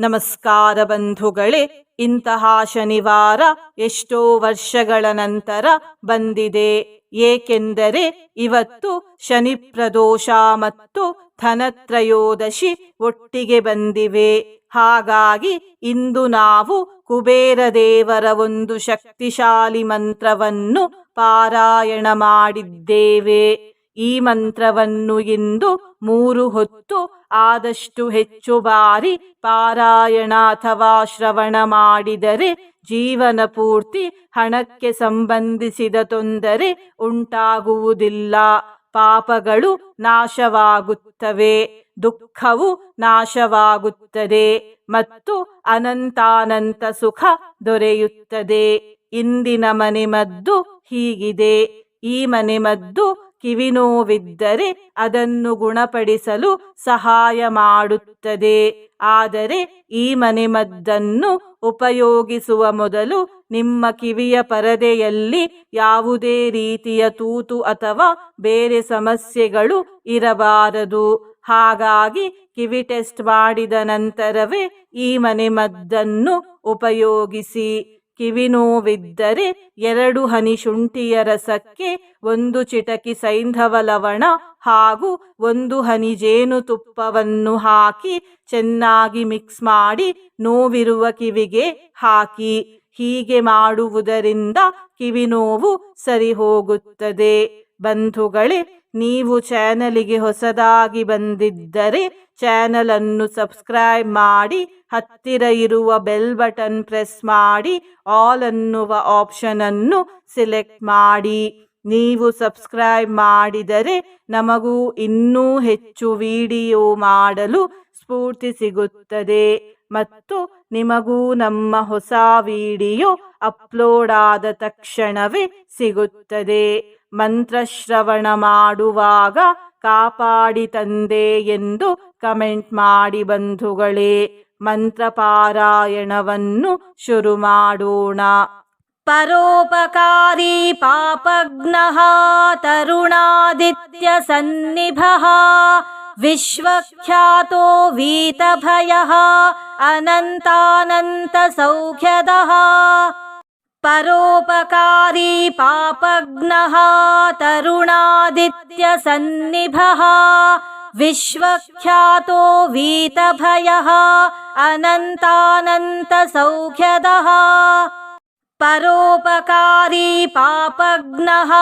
ನಮಸ್ಕಾರ ಬಂಧುಗಳೇ, ಇಂತಹ ಶನಿವಾರ ಎಷ್ಟೋ ವರ್ಷಗಳ ನಂತರ ಬಂದಿದೆ. ಏಕೆಂದರೆ ಇವತ್ತು ಶನಿ ಪ್ರದೋಷ ಮತ್ತು ಧನತ್ರಯೋದಶಿ ಒಟ್ಟಿಗೆ ಬಂದಿವೆ. ಹಾಗಾಗಿ ಇಂದು ನಾವು ಕುಬೇರ ದೇವರ ಒಂದು ಶಕ್ತಿಶಾಲಿ ಮಂತ್ರವನ್ನು ಪಾರಾಯಣ ಮಾಡಿದ್ದೇವೆ. ಈ ಮಂತ್ರವನ್ನು ಇಂದು ಮೂರು ಹೊತ್ತು ಆದಷ್ಟು ಹೆಚ್ಚು ಬಾರಿ ಪಾರಾಯಣ ಅಥವಾ ಶ್ರವಣ ಮಾಡಿದರೆ ಜೀವನ ಪೂರ್ತಿ ಹಣಕ್ಕೆ ಸಂಬಂಧಿಸಿದ ತೊಂದರೆ ಉಂಟಾಗುವುದಿಲ್ಲ. ಪಾಪಗಳು ನಾಶವಾಗುತ್ತವೆ, ದುಃಖವು ನಾಶವಾಗುತ್ತದೆ ಮತ್ತು ಅನಂತಾನಂತ ಸುಖ ದೊರೆಯುತ್ತದೆ. ಇಂದಿನ ಮನೆಮದ್ದು ಹೀಗಿದೆ. ಈ ಮನೆಮದ್ದು ಕಿವಿನೋವಿದ್ದರೆ ಅದನ್ನು ಗುಣಪಡಿಸಲು ಸಹಾಯ ಮಾಡುತ್ತದೆ. ಆದರೆ ಈ ಮನೆಮದ್ದನ್ನು ಉಪಯೋಗಿಸುವ ಮೊದಲು ನಿಮ್ಮ ಕಿವಿಯ ಪರದೆಯಲ್ಲಿ ಯಾವುದೇ ರೀತಿಯ ತೂತು ಅಥವಾ ಬೇರೆ ಸಮಸ್ಯೆಗಳು ಇರಬಾರದು. ಹಾಗಾಗಿ ಕಿವಿ ಟೆಸ್ಟ್ ಮಾಡಿದ ನಂತರವೇ ಈ ಮನೆಮದ್ದನ್ನು ಉಪಯೋಗಿಸಿ. ಕಿವಿ ನೋವಿದ್ದರೆ ಎರಡು ಹನಿ ಶುಂಠಿಯ ರಸಕ್ಕೆ ಒಂದು ಚಿಟಕಿ ಸೈಂಧವ ಲವಣ ಹಾಗೂ ಒಂದು ಹನಿ ಜೇನುತುಪ್ಪವನ್ನು ಹಾಕಿ ಚೆನ್ನಾಗಿ ಮಿಕ್ಸ್ ಮಾಡಿ ನೋವಿರುವ ಕಿವಿಗೆ ಹಾಕಿ. ಹೀಗೆ ಮಾಡುವುದರಿಂದ ಕಿವಿನೋವು ಸರಿ ಹೋಗುತ್ತದೆ ಬಂಧುಗಳೇ, ನೀವು ಚಾನಲಿಗೆ ಹೊಸದಾಗಿ ಬಂದಿದ್ದರೆ ಚಾನಲ್ ಅನ್ನು ಸಬ್ಸ್ಕ್ರೈಬ್ ಮಾಡಿ, ಹತ್ತಿರ ಇರುವ ಬೆಲ್ ಬಟನ್ ಪ್ರೆಸ್ ಮಾಡಿ, ಆಲ್ ಅನ್ನುವ ಆಪ್ಷನ್ ಅನ್ನು ಸೆಲೆಕ್ಟ್ ಮಾಡಿ. ನೀವು ಸಬ್ಸ್ಕ್ರೈಬ್ ಮಾಡಿದರೆ ನಮಗೂ ಇನ್ನೂ ಹೆಚ್ಚು ವಿಡಿಯೋ ಮಾಡಲು ಸ್ಫೂರ್ತಿ ಸಿಗುತ್ತದೆ. ಮತ್ತು ನಿಮಗೂ ನಮ್ಮ ಹೊಸ ವಿಡಿಯೋ ಅಪ್ಲೋಡ್ ಆದ ತಕ್ಷಣವೇ ಸಿಗುತ್ತದೆ. ಮಂತ್ರಶ್ರವಣ ಮಾಡುವಾಗ ಕಾಪಾಡಿ ತಂದೆ ಎಂದು ಕಮೆಂಟ್ ಮಾಡಿ ಬಂಧುಗಳೇ, ಮಂತ್ರಪಾರಾಯಣವನ್ನು ಶುರು ಮಾಡೋಣ. ಪರೋಪಕಾರಿ ಪಾಪಗ್ನಃ ತರುಣಾದಿತ್ಯ ಸನ್ನಿಭಃ विश्वख्यातो वीतभयः अनन्तानन्तसौख्यदः परोपकारी पापग्नः तरुणादित्यसन्निभः विश्वख्यातो वीतभयः अनन्तानन्तसौख्यदः परोपकारी पापग्नः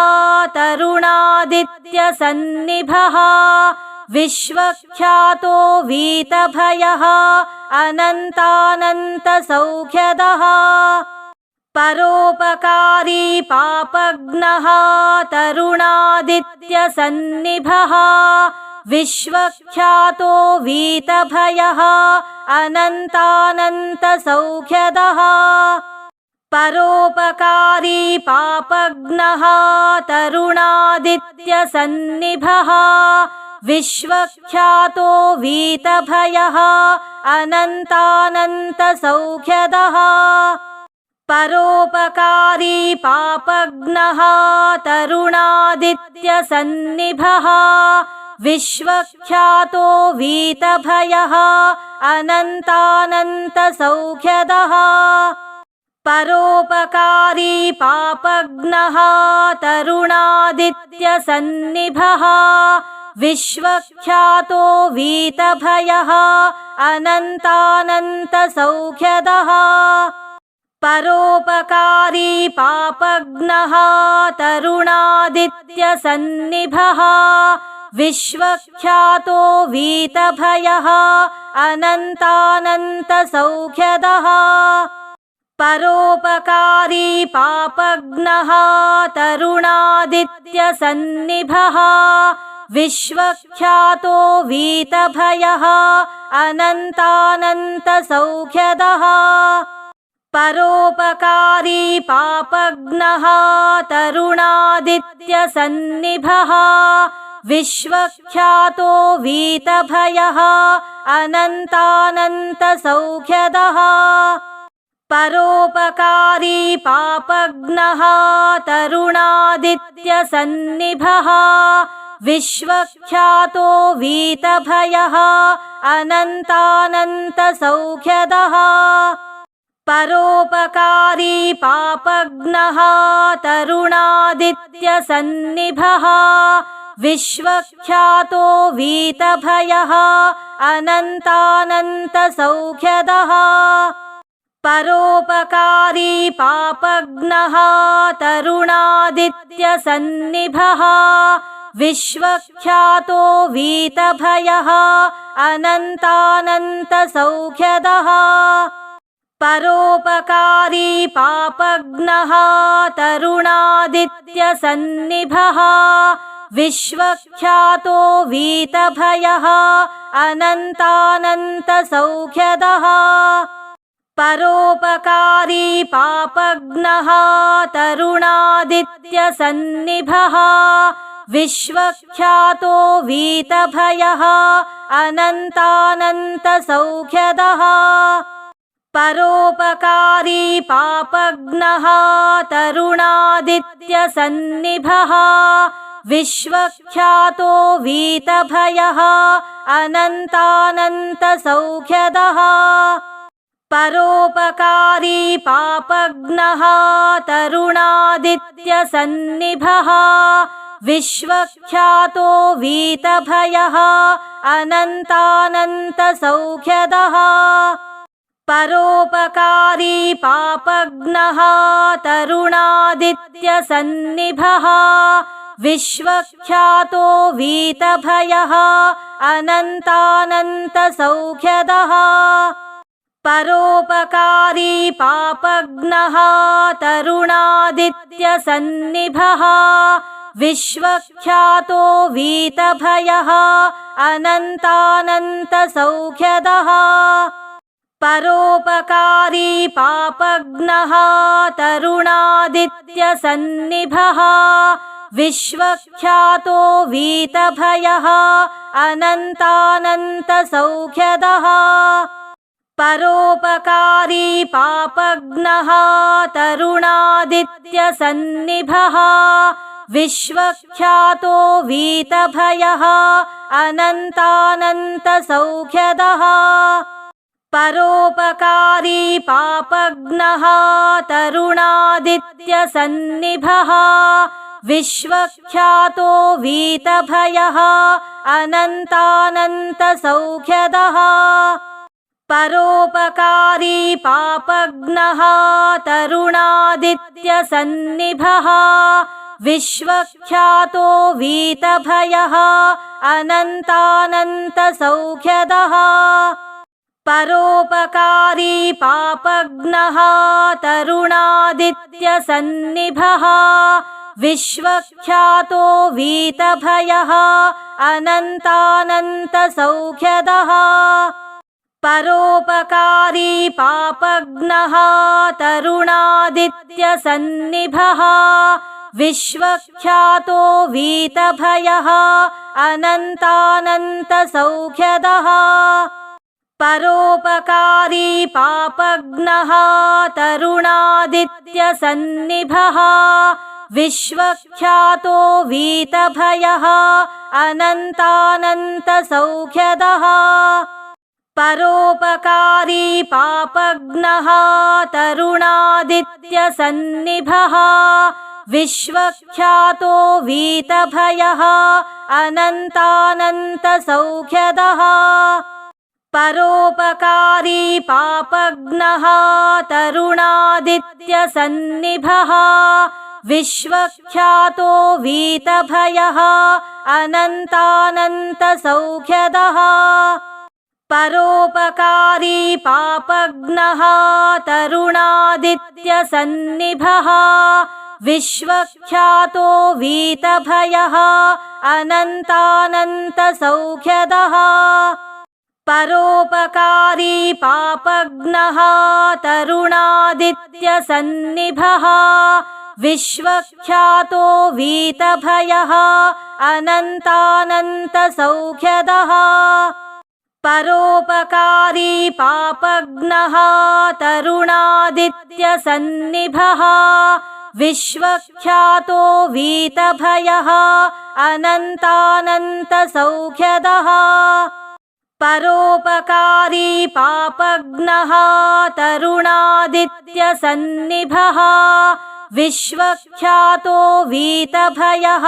तरुणादित्यसन्निभः विश्वख्यातो वीतभयः अनन्तानन्तसौख्यदः परोपकारी पापग्नः तरुणादित्यसन्निभः विश्वख्यातो वीतभयः अनन्तानन्तसौख्यदः परोपकारी पापग्नः तरुणादित्यसन्निभः विश्वख्यातो वीतभयः अनन्तानन्तसौख्यदः परोपकारी पापग्नः तरुणादित्यसन्निभः विश्वख्यातो वीतभयः अनन्तानन्तसौख्यदः परोपकारी पापग्नः तरुणादित्यसन्निभः विश्वख्यातो वीतभयः अनन्तानन्तसौख्यदः परोपकारी पापग्नः तरुणादित्यसन्निभः विश्वख्यातो वीतभयः अनन्तानन्तसौख्यदः परोपकारी पापग्नः तरुणादित्यसन्निभः विश्वख्यातो वीतभयः अनन्तानन्तसौख्यदः परोपकारी पापग्नः तरुणादित्यसन्निभः विश्वख्यातो वीतभयः अनन्तानन्तसौख्यदः परोपकारी पापग्नः तरुणादित्यसन्निभः विश्वख्यातो वीतभयः अनन्तानन्तसौख्यदः परोपकारी पापघ्नः तरुणादित्यसन्निभः विश्वख्यातो वीतभयः अनन्तानन्तसौख्यदः परोपकारी पापघ्नः तरुणादित्यसन्निभः विश्वख्यातो वीतभयः अनन्तानन्तसौख्यदः परोपकारी पापघ्नः तरुणादित्यसन्निभः विश्वख्यातो वीतभयः अनन्तानन्तसौख्यदः परोपकारी पापघ्नः तरुणादित्यसन्निभः विश्वख्यातो वीतभयः अनन्तानन्तसौख्यदः परोपकारी पापघ्नः तरुणादित्यसन्निभः विश्वख्यातो वीतभयः अनन्तानन्तसौख्यदः परोपकारी पापघ्नः तरुणादित्यसन्निभः विश्वख्यातो वीतभयः अनन्तानन्तसौख्यदः परोपकारी पापघ्नः तरुणादित्यसन्निभः विश्वख्यातो वीतभयः अनन्तानन्तसौख्यदः परोपकारी पापघ्नः तरुणादित्यसन्निभः विश्वख्यातो वीतभयः अनन्तानन्तसौख्यदः परोपकारी पापघ्नः तरुणादित्यसन्निभः विश्वख्यातो वीतभयः अनन्तानन्तसौख्यदः परोपकारी पापघ्नः तरुणादित्यसन्निभः विश्वख्यातो वीतभयः अनन्तानन्तसौख्यदः परोपकारी पापघ्नः तरुणादित्यसन्निभः विश्वख्यातो वीतभयः अनन्तानन्तसौख्यदः परोपकारी पापघ्नः तरुणादित्यसन्निभः विश्वख्यातो वीतभयः अनन्तानन्तसौख्यदः परोपकारी पापघ्नः तरुणादित्यसन्निभः विश्वख्यातो वीतभयः अनन्तानन्तसौख्यदः परोपकारी पापघ्नः तरुणादित्यसन्निभः विश्वख्यातो वीतभयः अनन्तानन्तसौख्यदः परोपकारी पापघ्नः तरुणादित्यसन्निभः विश्वख्यातो वीतभयः अनन्तानन्तसौख्यदः परोपकारी पापघ्नः तरुणादित्यसन्निभः विश्वख्यातो वीतभयः अनन्तानन्तसौख्यदः परोपकारी पापघ्नः तरुणादित्यसन्निभः विश्वख्यातो वीतभयः अनन्तानन्तसौख्यदः परोपकारी पापघ्नः तरुणादित्यसन्निभः विश्वख्यातो वीतभयः अनन्तानन्तसौख्यदः परोपकारी पापघ्नः तरुणादित्यसन्निभः विश्वख्यातो वीतभयः अनन्तानन्तसौख्यदः परोपकारी पापघ्नः तरुणादित्यसन्निभः विश्वख्यातो वीतभयः अनन्तानन्तसौख्यदः परोपकारी पापघ्नः तरुणादित्यसन्निभः विश्वख्यातो वीतभयः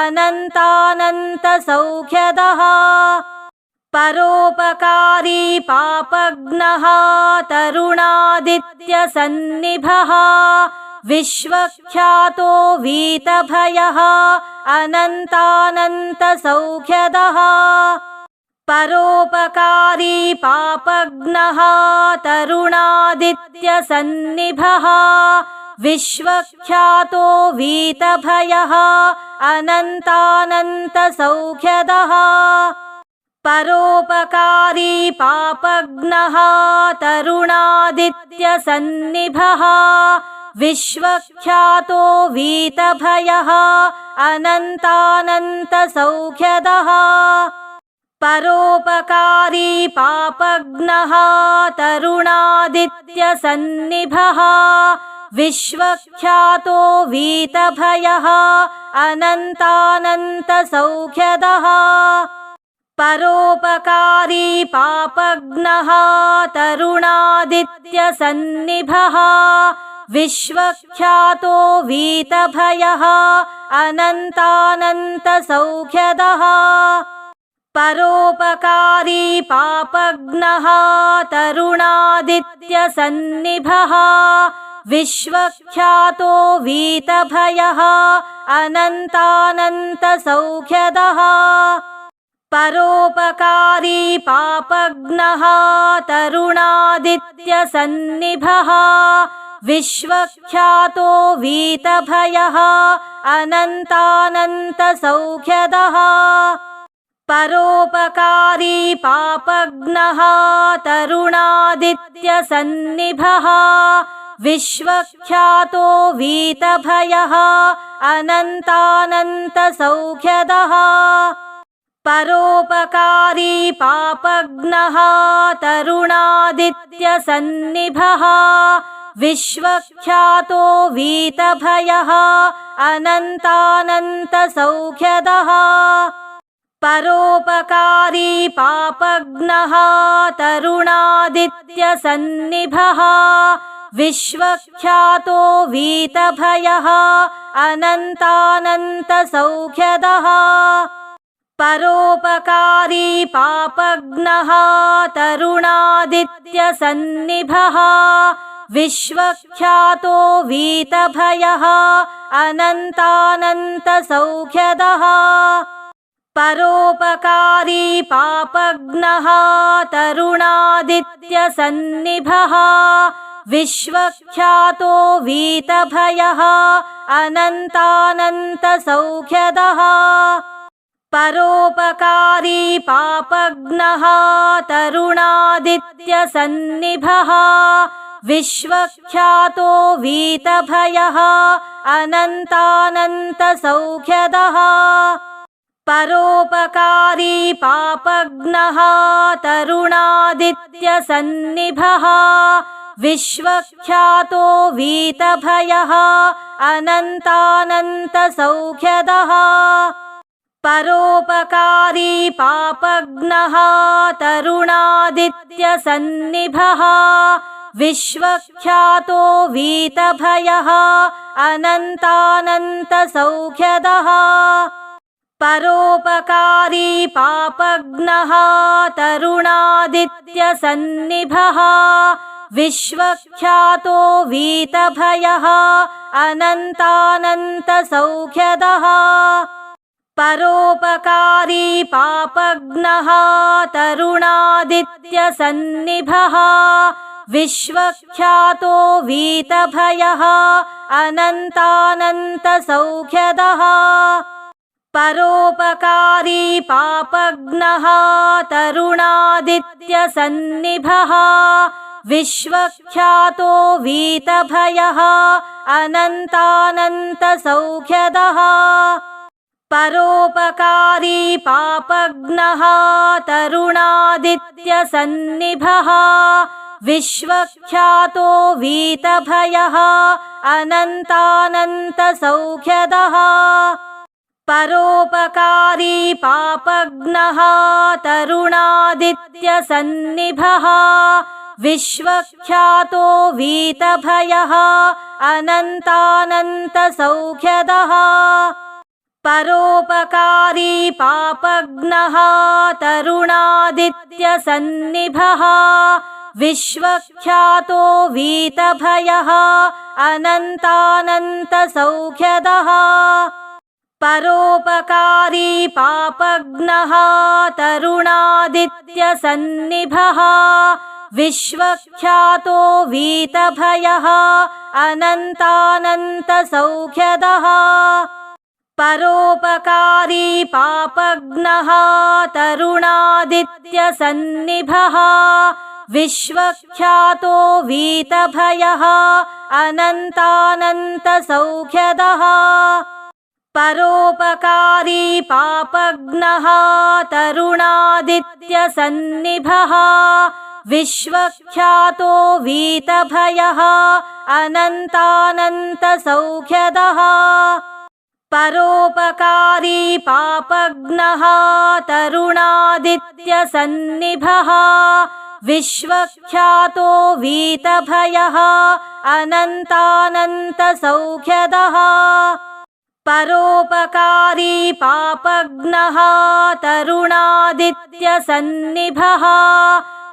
अनन्तानन्तसौख्यदः परोपकारी पापघ्नः तरुणादित्यसन्निभः विश्वख्यातो वीतभयः अनन्तानन्तसौख्यदः परोपकारी पापघ्नः तरुणादित्यसन्निभः विश्वख्यातो वीतभयः अनन्तानन्तसौख्यदः परोपकारी पापघ्नः तरुणादित्यसन्निभः विश्वख्यातो वीतभयः अनन्तानन्तसौख्यदः परोपकारी पापघ्नः तरुणादित्यसन्निभः विश्वख्यातो वीतभयः अनन्तानन्तसौख्यदः परोपकारी पापघ्नः तरुणादित्यसन्निभः विश्वख्यातो वीतभयः अनन्तानन्तसौख्यदः परोपकारी पापघ्नः तरुणादित्यसन्निभः विश्वख्यातो वीतभयः अनन्तानन्तसौख्यदः परोपकारी पापघ्नः तरुणादित्यसन्निभः विश्वख्यातो वीतभयः अनन्तानन्तसौख्यदः परोपकारी पापघ्नः तरुणादित्यसन्निभः विश्वख्यातो वीतभयः अनन्तानन्तसौख्यदः परोपकारी पापघ्नः तरुणादित्यसन्निभः विश्वख्यातो वीतभयः अनन्तानन्तसौख्यदः परोपकारी पापघ्नः तरुणादित्यसन्निभः विश्वख्यातो वीतभयः अनन्तानन्तसौख्यदः परोपकारी पापघ्नः तरुणादित्यसन्निभः विश्वख्यातो वीतभयः अनन्तानन्तसौख्यदः परोपकारी पापघ्नः तरुणादित्यसन्निभः विश्वख्यातो वीतभयः अनन्तानन्तसौख्यदः परोपकारी पापघ्नः तरुणादित्यसन्निभः विश्वख्यातो वीतभयः अनन्तानन्तसौख्यदः परोपकारी पापघ्नः तरुणादित्यसन्निभः विश्वख्यातो वीतभयः अनन्तानन्तसौख्यदः परोपकारी पापघ्नः तरुणादित्यसन्निभः विश्वख्यातो वीतभयः अनन्तानन्तसौख्यदः परोपकारी पापघ्नः तरुणादित्यसन्निभः विश्वख्यातो वीतभयः अनन्तानन्तसौख्यदः परोपकारी पापघ्नः तरुणादित्यसन्निभः विश्वख्यातो वीतभयः अनन्तानन्तसौख्यदः परोपकारी पापघ्नः तरुणादित्यसन्निभः विश्वख्यातो वीतभयः अनन्तानन्तसौख्यदः परोपकारी पापघ्नः तरुणादित्यसन्निभः विश्वख्यातो वीतभयः अनन्तानन्तसौख्यदः परोपकारी पापघ्नः तरुणादित्यसन्निभः विश्वख्यातो वीतभयः अनन्तानन्तसौख्यदः परोपकारी पापघ्नः तरुणादित्यसन्निभः विश्वख्यातो वीतभयः अनन्तानन्तसौख्यदः परोपकारी पापघ्नः तरुणादित्यसन्निभः विश्वख्यातो वीतभयः अनन्तानन्तसौख्यदः परोपकारी पापघ्नः तरुणादित्यसन्निभः विश्वख्यातो वीतभयः अनन्तानन्तसौख्यदः परोपकारी पापघ्नः तरुणादित्यसन्निभः विश्वख्यातो वीतभयः अनन्तानन्तसौख्यदः परोपकारी पापघ्नः तरुणादित्यसन्निभः विश्वख्यातो वीतभयः अनन्तानन्तसौख्यदः परोपकारी पापघ्नः तरुणादित्यसन्निभः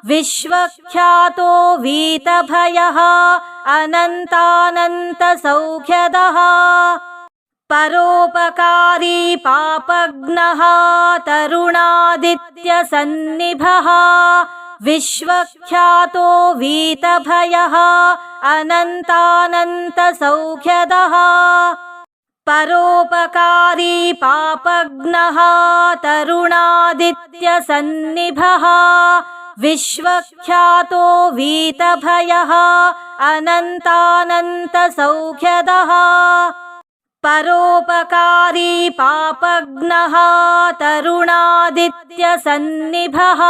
विश्वख्यातो वीतभयः अनन्तानन्तसौख्यदः परोपकारी पापघ्नः तरुणादित्यसन्निभः विश्वख्यातो वीतभयः अनन्तानन्तसौख्यदः परोपकारी पापघ्नः तरुणादित्यसन्निभः विश्वख्यातो वीतभयः अनन्तानन्तसौख्यदः परोपकारी पापघ्नः तरुणादित्यसन्निभः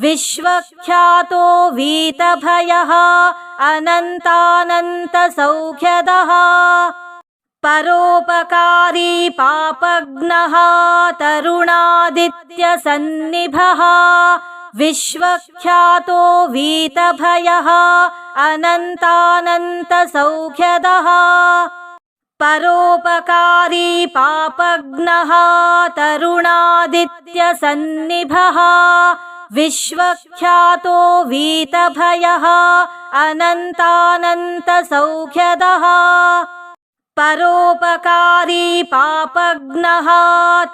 विश्वख्यातो वीतभयः अनन्तानन्तसौख्यदः परोपकारी पापघ्नः तरुणादित्यसन्निभः विश्वख्यातो वीतभयः अनन्तानन्तसौख्यदः परोपकारी पापघ्नः तरुणादित्यसन्निभः विश्वख्यातो वीतभयः अनन्तानन्तसौख्यदः परोपकारी पापघ्नः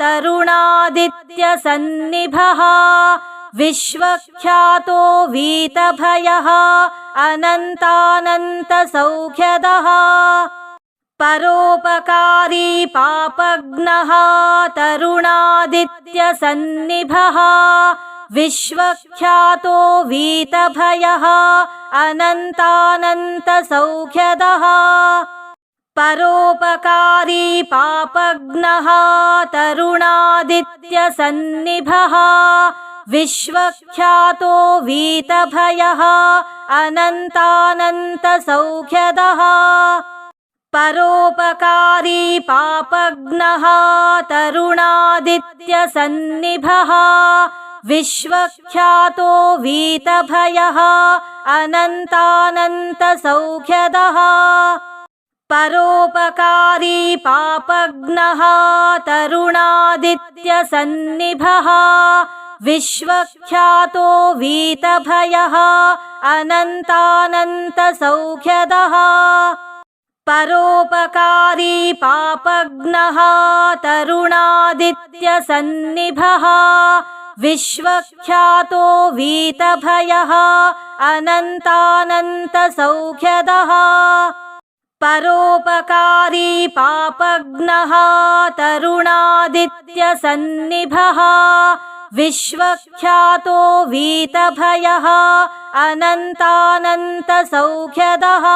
तरुणादित्यसन्निभः विश्वख्यातो वीतभयः अनन्तानन्तसौख्यदः परोपकारी पापघ्नः तरुणादित्यसन्निभः विश्वख्यातो वीतभयः अनन्तानन्तसौख्यदः परोपकारी पापघ्नः तरुणादित्यसन्निभः विश्वख्यातो वीतभयः अनन्तानन्तसौख्यदः परोपकारी पापघ्नः तरुणादित्यसन्निभः विश्वख्यातो वीतभयः अनन्तानन्तसौख्यदः परोपकारी पापघ्नः तरुणादित्यसन्निभः विश्वख्यातो वीतभयः अनन्तानन्तसौख्यदः परोपकारी पापघ्नः तरुणादित्यसन्निभः विश्वख्यातो वीतभयः अनन्तानन्तसौख्यदः परोपकारी पापघ्नः तरुणादित्यसन्निभः विश्वख्यातो वीतभयः अनन्तानन्तसौख्यदः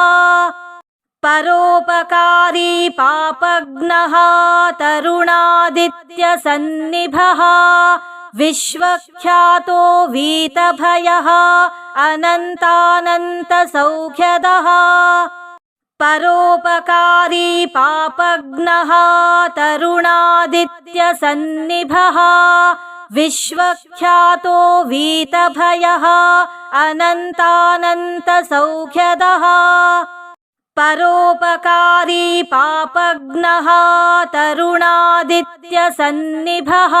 परोपकारी पापघ्नः तरुणादित्यसन्निभः विश्वख्यातो वीतभयः अनन्तानन्तसौख्यदः परोपकारी पापघ्नः तरुणादित्यसन्निभः विश्वख्यातो वीतभयः अनन्तानन्तसौख्यदः परोपकारी पापघ्नः तरुणादित्यसन्निभः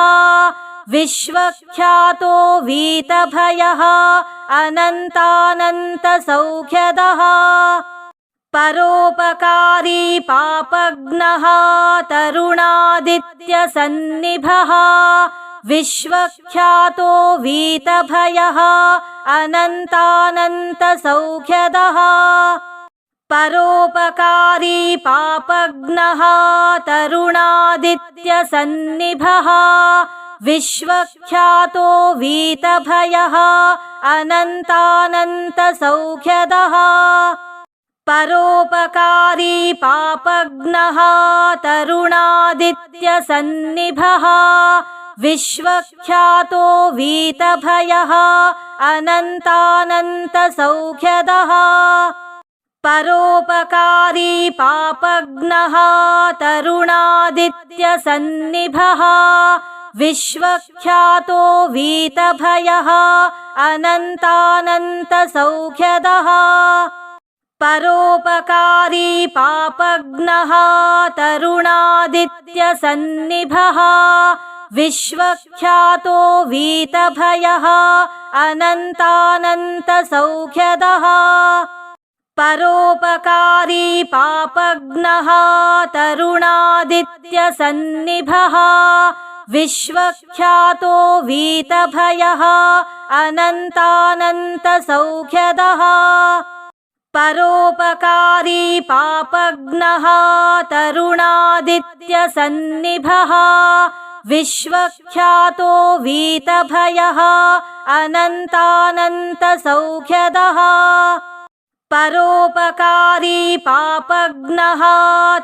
विश्वख्यातो वीतभयः अनन्तानन्तसौख्यदः परोपकारी पापघ्नः तरुणादित्यसन्निभः विश्वख्यातो वीतभयः अनन्तानन्तसौख्यदः परोपकारी पापघ्नः तरुणादित्यसन्निभः विश्वख्यातो वीतभयः अनन्तानन्तसौख्यदः परोपकारी पापघ्नः तरुणादित्यसन्निभः विश्वख्यातो वीतभयः अनन्तानन्तसौख्यदः परोपकारी पापघ्नः तरुणादित्यसन्निभः विश्वख्यातो वीतभयः अनन्तानन्तसौख्यदः परोपकारी पापघ्नः तरुणादित्यसन्निभः विश्वख्यातो वीतभयः अनन्तानन्तसौख्यदः परोपकारी पापघ्नः तरुणादित्यसन्निभः विश्वख्यातो वीतभयः अनन्तानन्तसौख्यदः परोपकारी पापघ्नः तरुणादित्यसन्निभः विश्वख्यातो वीतभयः अनन्तानन्तसौख्यदः परोपकारी पापघ्नः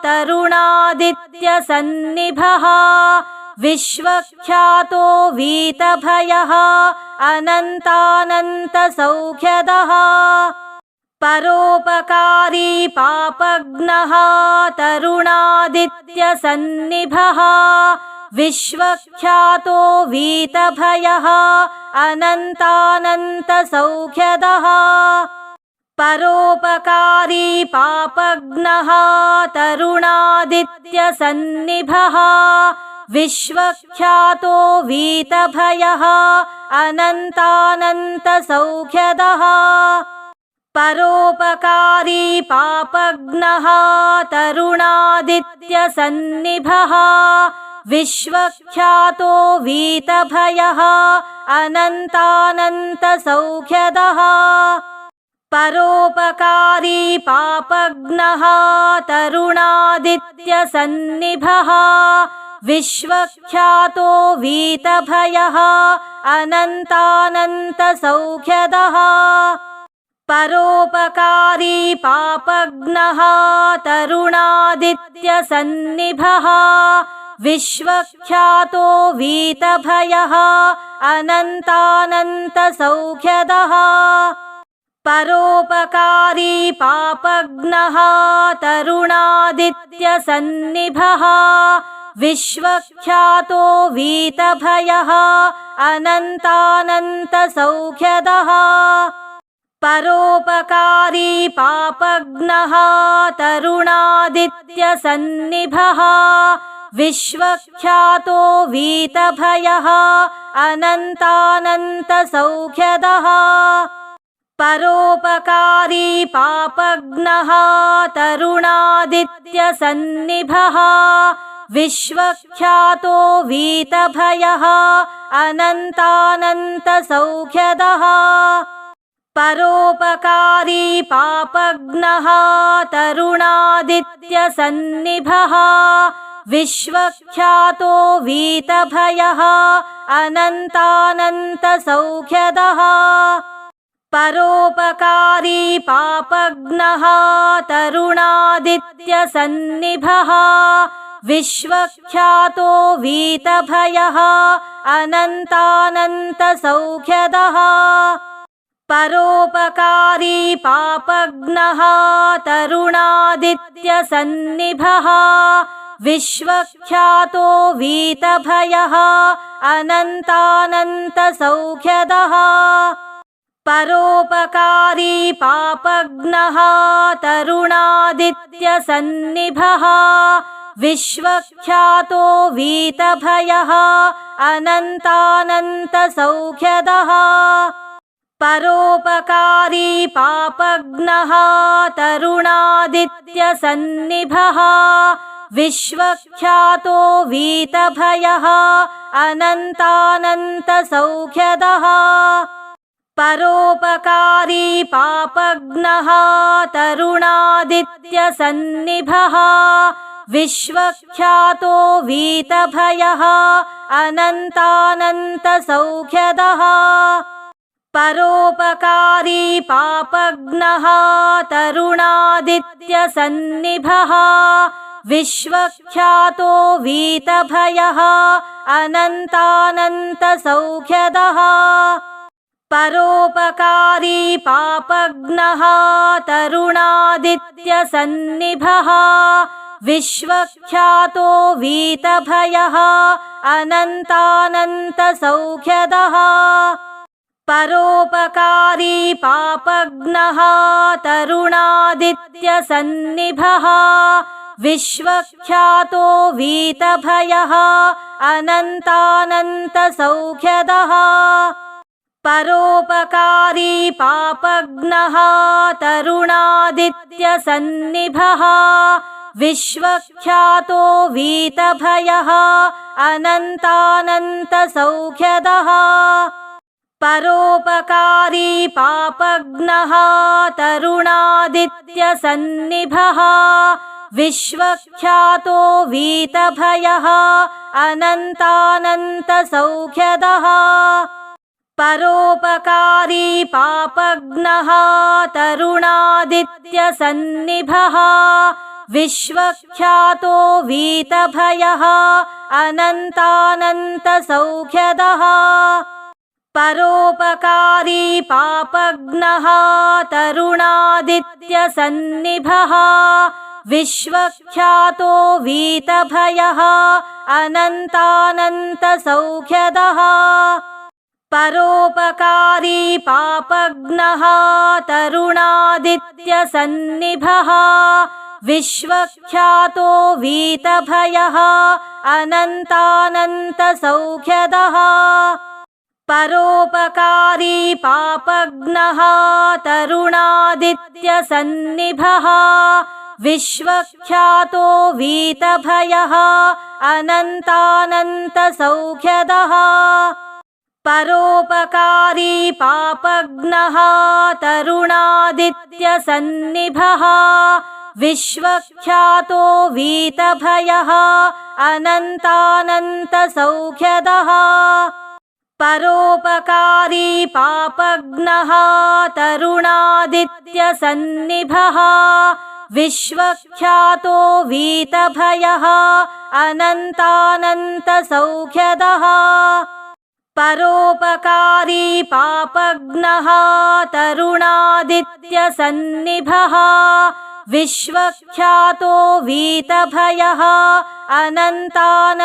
तरुणादित्यसन्निभः विश्वख्यातो वीतभयः अनन्तानन्तसौख्यदः परोपकारी पापघ्नः तरुणादित्यसन्निभः विश्वख्यातो वीतभयः अनन्तानन्तसौख्यदः परोपकारी पापघ्नः तरुणादित्यसन्निभः विश्वख्यातो वीतभयः अनन्तानन्तसौख्यदः परोपकारी पापघ्नः तरुणादित्यसन्निभः विश्वख्यातो वीतभयः अनन्तानन्तसौख्यदः परोपकारी पापघ्नः तरुणादित्यसन्निभः विश्वख्यातो वीतभयः अनन्तानन्तसौख्यदः परोपकारी पापघ्नः तरुणादित्यसन्निभः विश्वख्यातो वीतभयः अनन्तानन्तसौख्यदः परोपकारी पापघ्नः तरुणादित्यसन्निभः विश्वख्यातो वीतभयः अनन्तानन्तसौख्यदः परोपकारी पापघ्नः तरुणादित्यसन्निभः विश्वख्यातो वीतभयः अनन्तानन्तसौख्यदः परोपकारी पापघ्नः तरुणादित्यसन्निभः विश्वख्यातो वीतभयः अनन्तानन्तसौख्यदः परोपकारी पापघ्नः तरुणादित्यसन्निभः विश्वख्यातो वीतभयः अनन्तानन्तसौख्यदः परोपकारी पापघ्नः तरुणादित्यसन्निभः विश्वख्यातो वीतभयः अनन्तानन्तसौख्यदः परोपकारी पापघ्नः तरुणादित्यसन्निभः विश्वख्यातो वीतभयः अनन्तानन्तसौख्यदः परोपकारी पापघ्नः तरुणादित्यसन्निभः विश्वख्यातो वीतभयः अनन्तानन्तसौख्यदः परोपकारी पापघ्नः तरुणादित्यसन्निभः विश्वख्यातो वीतभयः अनन्तानन्तसौख्यदः परोपकारी पापघ्नः तरुणादित्यसन्निभः विश्वख्यातो वीतभयः अनन्तानन्तसौख्यदः परोपकारी पापघ्नः तरुणादित्यसन्निभः विश्वख्यातो वीतभयः अनन्तानन्तसौख्यदः परोपकारी पापघ्नः तरुणादित्यसन्निभः विश्वख्यातो वीतभयः अनन्तानन्तसौख्यदः परोपकारी पापघ्नः तरुणादित्यसन्निभः विश्वख्यातो वीतभयः अनन्तानन्तसौख्यदः परोपकारी पापघ्नः तरुणादित्यसन्निभः विश्वख्यातो वीतभयः अनन्तानन्तसौख्यदः परोपकारी पापघ्नः तरुणादित्यसन्निभः विश्वख्यातो वीतभयः अनन्तानन्तसौख्यदः परोपकारी पापघ्नः तरुणादित्यसन्निभः विश्वख्यातो वीतभयः अनन्तानन्तसौख्यदः परोपकारी पापघ्नः तरुणादित्यसन्निभः विश्वख्यातो वीतभयः अनन्तानन्तसौख्यदः परोपकारी पापघ्नः तरुणादित्यसन्निभः विश्वख्यातो वीतभयः अनन्तानन्तसौख्यदः परोपकारी पापघ्नः तरुणादित्यसन्निभः विश्वख्यातो वीतभयः अनन्तानन्तसौख्यदः परोपकारी पापघ्नः तरुणादित्यसन्निभः विश्वख्यातो वीतभयः अनन्तानन्तसौख्यदः परोपकारी पापघ्नः तरुणादित्यसन्निभः विश्वख्यातो वीतभयः अनन्तानन्तसौख्यदः परोपकारी पापघ्नः तरुणादित्यसन्निभः विश्वख्यातो वीतभयः अनन्तानन्तसौख्यदः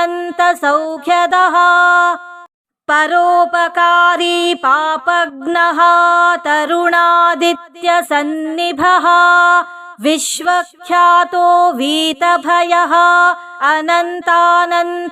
परोपकारी पापघ्नः तरुणादित्यसन्निभः विश्वख्यातो वीतभयः अनन्तानन्तसौख्यदः।